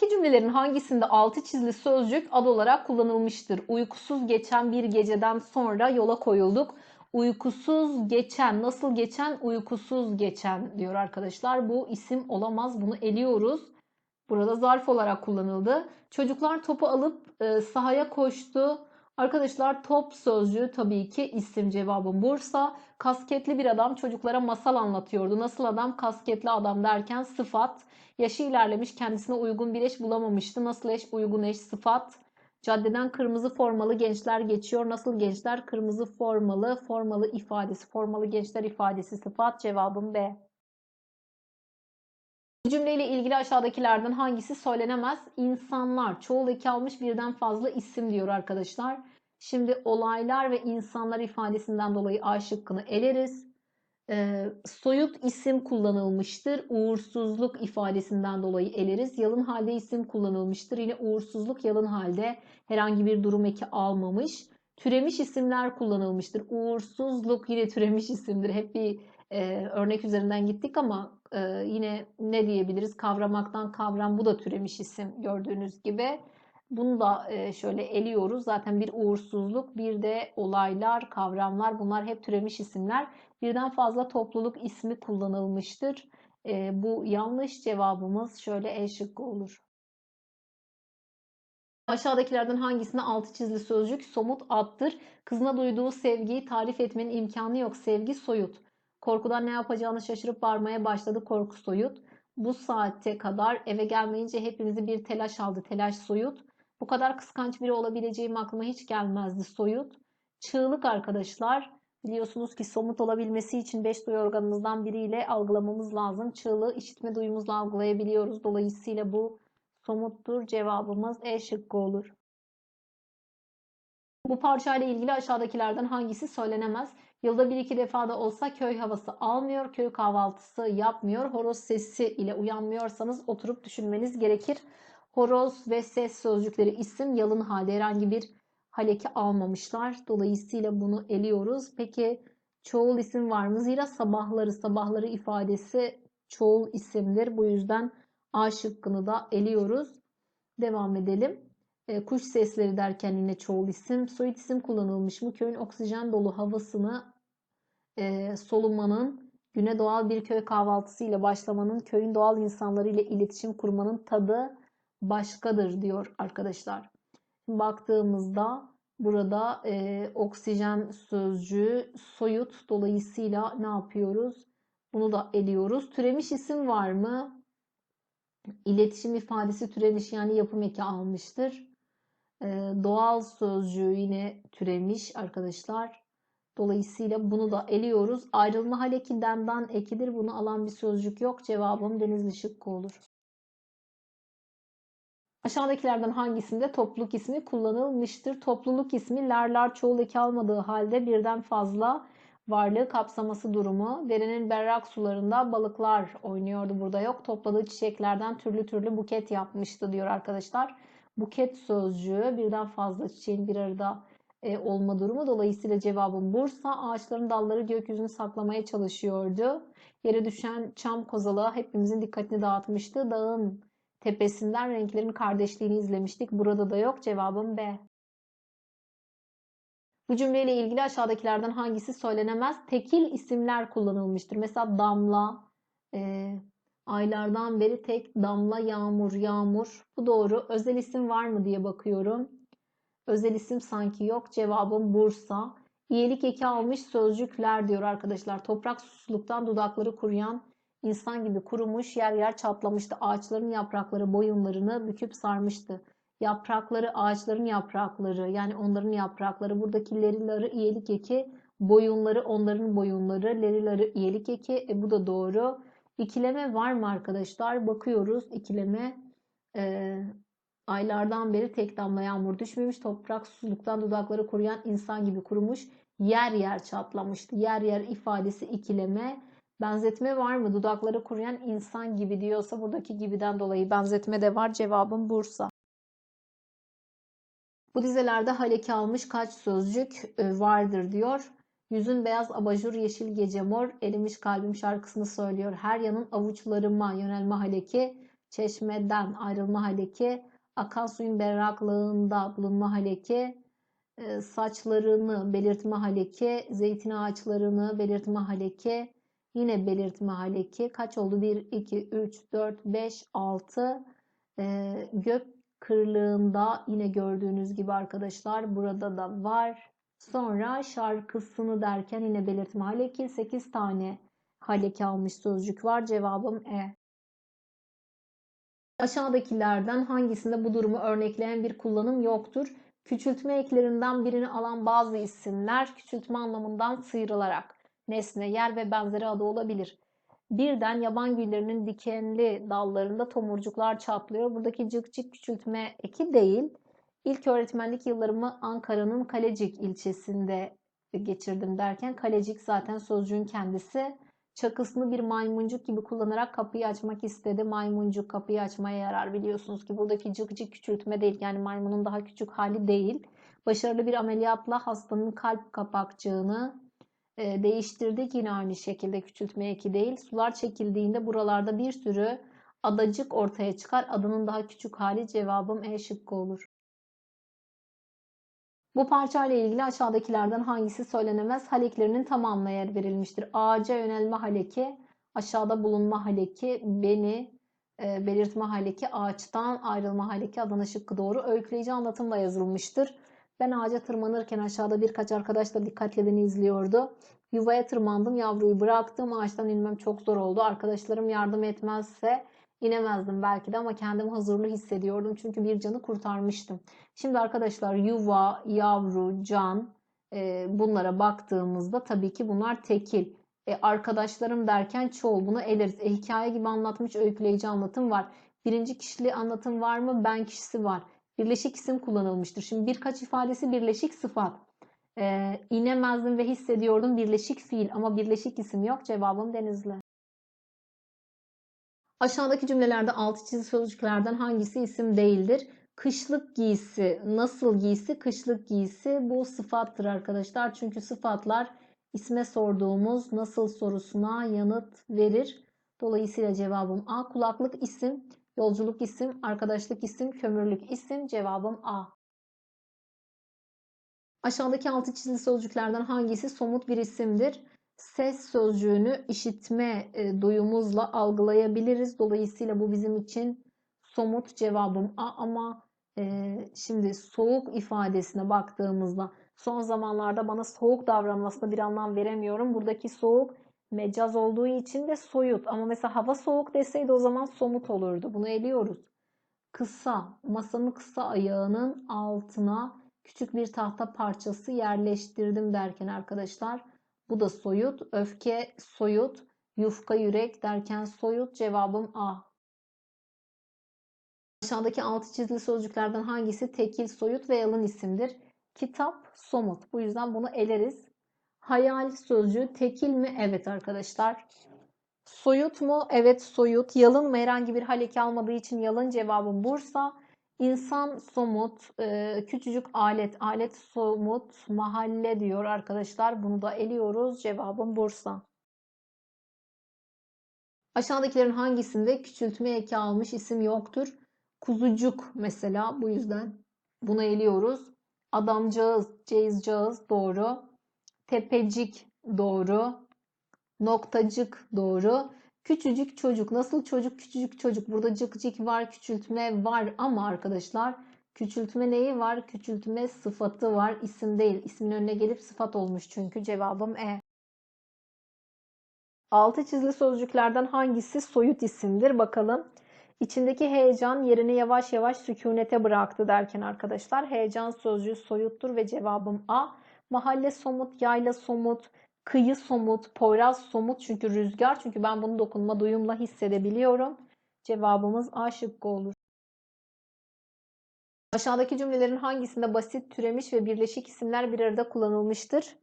İki cümlelerin hangisinde altı çizili sözcük ad olarak kullanılmıştır? Uykusuz geçen bir geceden sonra yola koyulduk. Uykusuz geçen, nasıl geçen? Uykusuz geçen diyor arkadaşlar. Bu isim olamaz. Bunu eliyoruz. Burada zarf olarak kullanıldı. Çocuklar topu alıp e, sahaya koştu. Arkadaşlar top sözcüğü tabii ki isim cevabım Bursa. Kasketli bir adam çocuklara masal anlatıyordu. Nasıl adam? Kasketli adam derken sıfat. Yaşı ilerlemiş kendisine uygun bir eş bulamamıştı. Nasıl eş? Uygun eş sıfat. Caddeden kırmızı formalı gençler geçiyor. Nasıl gençler? Kırmızı formalı, formalı ifadesi, formalı gençler ifadesi sıfat. Cevabım B. Bu cümleyle ilgili aşağıdakilerden hangisi söylenemez? İnsanlar, çoğul eki almış birden fazla isim diyor arkadaşlar. Şimdi olaylar ve insanlar ifadesinden dolayı A şıkkını eleriz. Ee, soyut isim kullanılmıştır. Uğursuzluk ifadesinden dolayı eleriz. Yalın halde isim kullanılmıştır. Yine uğursuzluk yalın halde herhangi bir durum eki almamış. Türemiş isimler kullanılmıştır. Uğursuzluk yine türemiş isimdir. Hep bir e, örnek üzerinden gittik ama e, yine ne diyebiliriz? Kavramaktan kavram bu da türemiş isim gördüğünüz gibi. Bunu da şöyle eliyoruz. Zaten bir uğursuzluk, bir de olaylar, kavramlar bunlar hep türemiş isimler. Birden fazla topluluk ismi kullanılmıştır. Bu yanlış cevabımız şöyle E şıkkı olur. Aşağıdakilerden hangisinde altı çizili sözcük somut addır? Kızına duyduğu sevgiyi tarif etmenin imkanı yok. Sevgi soyut. Korkudan ne yapacağını şaşırıp bağırmaya başladı. Korku soyut. Bu saatte kadar eve gelmeyince hepimizi bir telaş aldı. Telaş soyut. Bu kadar kıskanç biri olabileceğim aklıma hiç gelmezdi. Soyut. Çığlık arkadaşlar. Biliyorsunuz ki somut olabilmesi için 5 duyu organımızdan biriyle algılamamız lazım. Çığlığı işitme duyumuzla algılayabiliyoruz. Dolayısıyla bu somuttur. Cevabımız E şıkkı olur. Bu parçayla ilgili aşağıdakilerden hangisi söylenemez? Yılda bir iki defa da olsa köy havası almıyor, köy kahvaltısı yapmıyor, horoz sesi ile uyanmıyorsanız oturup düşünmeniz gerekir. Horoz ve ses sözcükleri isim yalın halde herhangi bir haleki almamışlar. Dolayısıyla bunu eliyoruz. Peki çoğul isim var mı? Zira sabahları, sabahları ifadesi çoğul isimdir. Bu yüzden A şıkkını da eliyoruz. Devam edelim. E, kuş sesleri derken yine çoğul isim. Soyut isim kullanılmış mı? Köyün oksijen dolu havasını e, solumanın, güne doğal bir köy kahvaltısı ile başlamanın, köyün doğal insanları ile iletişim kurmanın tadı başkadır diyor arkadaşlar. Baktığımızda burada e, oksijen sözcüğü soyut dolayısıyla ne yapıyoruz? Bunu da eliyoruz. Türemiş isim var mı? İletişim ifadesi türemiş yani yapım eki almıştır. E, doğal sözcüğü yine türemiş arkadaşlar. Dolayısıyla bunu da eliyoruz. Ayrılma hal ekinden ekidir. Bunu alan bir sözcük yok. Cevabım denizli şıkkı olur. Aşağıdakilerden hangisinde topluluk ismi kullanılmıştır? Topluluk ismi lerler çoğul eki almadığı halde birden fazla varlığı kapsaması durumu. Derenin berrak sularında balıklar oynuyordu burada yok. Topladığı çiçeklerden türlü türlü buket yapmıştı diyor arkadaşlar. Buket sözcüğü birden fazla çiçeğin bir arada e, olma durumu. Dolayısıyla cevabım Bursa. Ağaçların dalları gökyüzünü saklamaya çalışıyordu. Yere düşen çam kozalığı hepimizin dikkatini dağıtmıştı. Dağın tepesinden renklerin kardeşliğini izlemiştik. Burada da yok. Cevabım B. Bu cümleyle ilgili aşağıdakilerden hangisi söylenemez? Tekil isimler kullanılmıştır. Mesela damla, e, aylardan beri tek damla yağmur, yağmur. Bu doğru. Özel isim var mı diye bakıyorum. Özel isim sanki yok. Cevabım Bursa. İyilik eki almış sözcükler diyor arkadaşlar. Toprak susuzluktan dudakları kuruyan insan gibi kurumuş yer yer çatlamıştı. Ağaçların yaprakları boyunlarını büküp sarmıştı. Yaprakları ağaçların yaprakları yani onların yaprakları buradaki leriları iyilik eki boyunları onların boyunları leriları iyilik eki e, bu da doğru. İkileme var mı arkadaşlar? Bakıyoruz ikileme e, aylardan beri tek damla yağmur düşmemiş. Toprak susuzluktan dudakları kuruyan insan gibi kurumuş. Yer yer çatlamıştı. Yer yer ifadesi ikileme. Benzetme var mı? Dudakları kuruyan insan gibi diyorsa buradaki gibiden dolayı benzetme de var. Cevabım Bursa. Bu dizelerde haleki almış kaç sözcük e, vardır diyor. Yüzün beyaz abajur yeşil gece mor erimiş kalbim şarkısını söylüyor. Her yanın avuçlarıma yönelme haleki çeşmeden ayrılma haleki, akan suyun berraklığında bulunma haleki, e, saçlarını belirtme haleki, zeytin ağaçlarını belirtme haleki, yine belirtme haleki. Kaç oldu? 1, 2, 3, 4, 5, 6. E, gök kırlığında yine gördüğünüz gibi arkadaşlar burada da var. Sonra şarkısını derken yine belirtme haleki 8 tane haleki almış sözcük var. Cevabım E. Aşağıdakilerden hangisinde bu durumu örnekleyen bir kullanım yoktur? Küçültme eklerinden birini alan bazı isimler küçültme anlamından sıyrılarak nesne, yer ve benzeri adı olabilir. Birden yaban güllerinin dikenli dallarında tomurcuklar çatlıyor. Buradaki cık cık küçültme eki değil. İlk öğretmenlik yıllarımı Ankara'nın Kalecik ilçesinde geçirdim derken Kalecik zaten sözcüğün kendisi. Çakısını bir maymuncuk gibi kullanarak kapıyı açmak istedi. Maymuncuk kapıyı açmaya yarar biliyorsunuz ki buradaki cık cık küçültme değil. Yani maymunun daha küçük hali değil. Başarılı bir ameliyatla hastanın kalp kapakçığını e, değiştirdik. Yine aynı şekilde küçültme eki değil. Sular çekildiğinde buralarda bir sürü adacık ortaya çıkar. Adının daha küçük hali cevabım E şıkkı olur. Bu parça ile ilgili aşağıdakilerden hangisi söylenemez? Haleklerinin tamamına yer verilmiştir. Ağaca yönelme haleki, aşağıda bulunma haleki, beni e, belirtme haleki, ağaçtan ayrılma haleki, Adana şıkkı doğru. Öyküleyici anlatımla yazılmıştır. Ben ağaca tırmanırken aşağıda birkaç arkadaş da dikkatle beni izliyordu. Yuvaya tırmandım, yavruyu bıraktım. Ağaçtan inmem çok zor oldu. Arkadaşlarım yardım etmezse inemezdim belki de ama kendimi hazırlı hissediyordum. Çünkü bir canı kurtarmıştım. Şimdi arkadaşlar yuva, yavru, can e, bunlara baktığımızda tabii ki bunlar tekil. E, arkadaşlarım derken çoğul bunu eleriz. E, hikaye gibi anlatmış öyküleyici anlatım var. Birinci kişili anlatım var mı? Ben kişisi var. Birleşik isim kullanılmıştır. Şimdi birkaç ifadesi birleşik sıfat. E, inemezdim ve hissediyordum birleşik fiil ama birleşik isim yok. Cevabım Denizli. Aşağıdaki cümlelerde altı çizili sözcüklerden hangisi isim değildir? Kışlık giysi, nasıl giysi, kışlık giysi bu sıfattır arkadaşlar. Çünkü sıfatlar isme sorduğumuz nasıl sorusuna yanıt verir. Dolayısıyla cevabım A. Kulaklık isim, yolculuk isim, arkadaşlık isim, kömürlük isim. Cevabım A. Aşağıdaki altı çizili sözcüklerden hangisi somut bir isimdir? Ses sözcüğünü işitme e, duyumuzla algılayabiliriz. Dolayısıyla bu bizim için somut cevabım A ama e, şimdi soğuk ifadesine baktığımızda son zamanlarda bana soğuk davranmasına bir anlam veremiyorum. Buradaki soğuk mecaz olduğu için de soyut. Ama mesela hava soğuk deseydi o zaman somut olurdu. Bunu eliyoruz. Kısa, masanın kısa ayağının altına küçük bir tahta parçası yerleştirdim derken arkadaşlar bu da soyut. Öfke soyut. Yufka yürek derken soyut. Cevabım A. Aşağıdaki altı çizili sözcüklerden hangisi tekil, soyut ve yalın isimdir? Kitap, somut. Bu yüzden bunu eleriz. Hayal sözcüğü tekil mi? Evet arkadaşlar. Soyut mu? Evet soyut. Yalın mı? Herhangi bir haleki almadığı için yalın cevabım Bursa. İnsan somut, e, küçücük alet, alet somut, mahalle diyor arkadaşlar. Bunu da eliyoruz. Cevabım Bursa. Aşağıdakilerin hangisinde küçültme eki almış isim yoktur? Kuzucuk mesela bu yüzden bunu eliyoruz. Adamcağız, ceyizcağız doğru. Tepecik doğru. Noktacık doğru. Küçücük çocuk. Nasıl çocuk? Küçücük çocuk. Burada cık cık var, küçültme var ama arkadaşlar küçültme neyi var? Küçültme sıfatı var. İsim değil. İsmin önüne gelip sıfat olmuş çünkü. Cevabım E. Altı çizili sözcüklerden hangisi soyut isimdir? Bakalım. İçindeki heyecan yerini yavaş yavaş sükunete bıraktı derken arkadaşlar heyecan sözcüğü soyuttur ve cevabım A. Mahalle somut, yayla somut, Kıyı somut, Poyraz somut çünkü rüzgar. Çünkü ben bunu dokunma duyumla hissedebiliyorum. Cevabımız A şıkkı olur. Aşağıdaki cümlelerin hangisinde basit, türemiş ve birleşik isimler bir arada kullanılmıştır?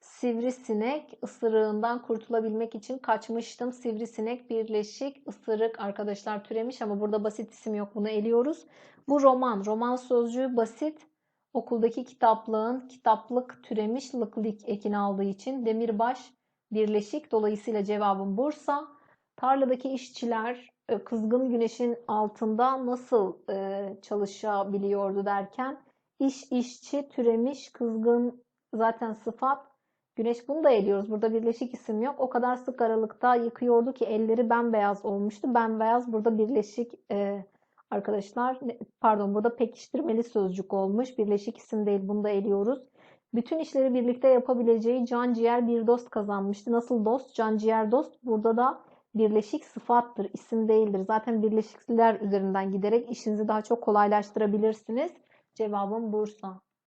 Sivrisinek ısırığından kurtulabilmek için kaçmıştım. Sivrisinek birleşik ısırık arkadaşlar türemiş ama burada basit isim yok. Bunu eliyoruz. Bu roman. Roman sözcüğü basit. Okuldaki kitaplığın kitaplık türemiş lıklık ekini aldığı için demirbaş birleşik. Dolayısıyla cevabım Bursa. Tarladaki işçiler e, kızgın güneşin altında nasıl e, çalışabiliyordu derken iş işçi türemiş kızgın zaten sıfat güneş bunu da eliyoruz. Burada birleşik isim yok. O kadar sık aralıkta yıkıyordu ki elleri bembeyaz olmuştu. Bembeyaz burada birleşik e, arkadaşlar pardon burada pekiştirmeli sözcük olmuş. Birleşik isim değil. Bunu da eliyoruz. Bütün işleri birlikte yapabileceği can ciğer bir dost kazanmıştı. Nasıl dost? Can ciğer dost. Burada da birleşik sıfattır, isim değildir. Zaten birleşikler üzerinden giderek işinizi daha çok kolaylaştırabilirsiniz. Cevabım Bursa.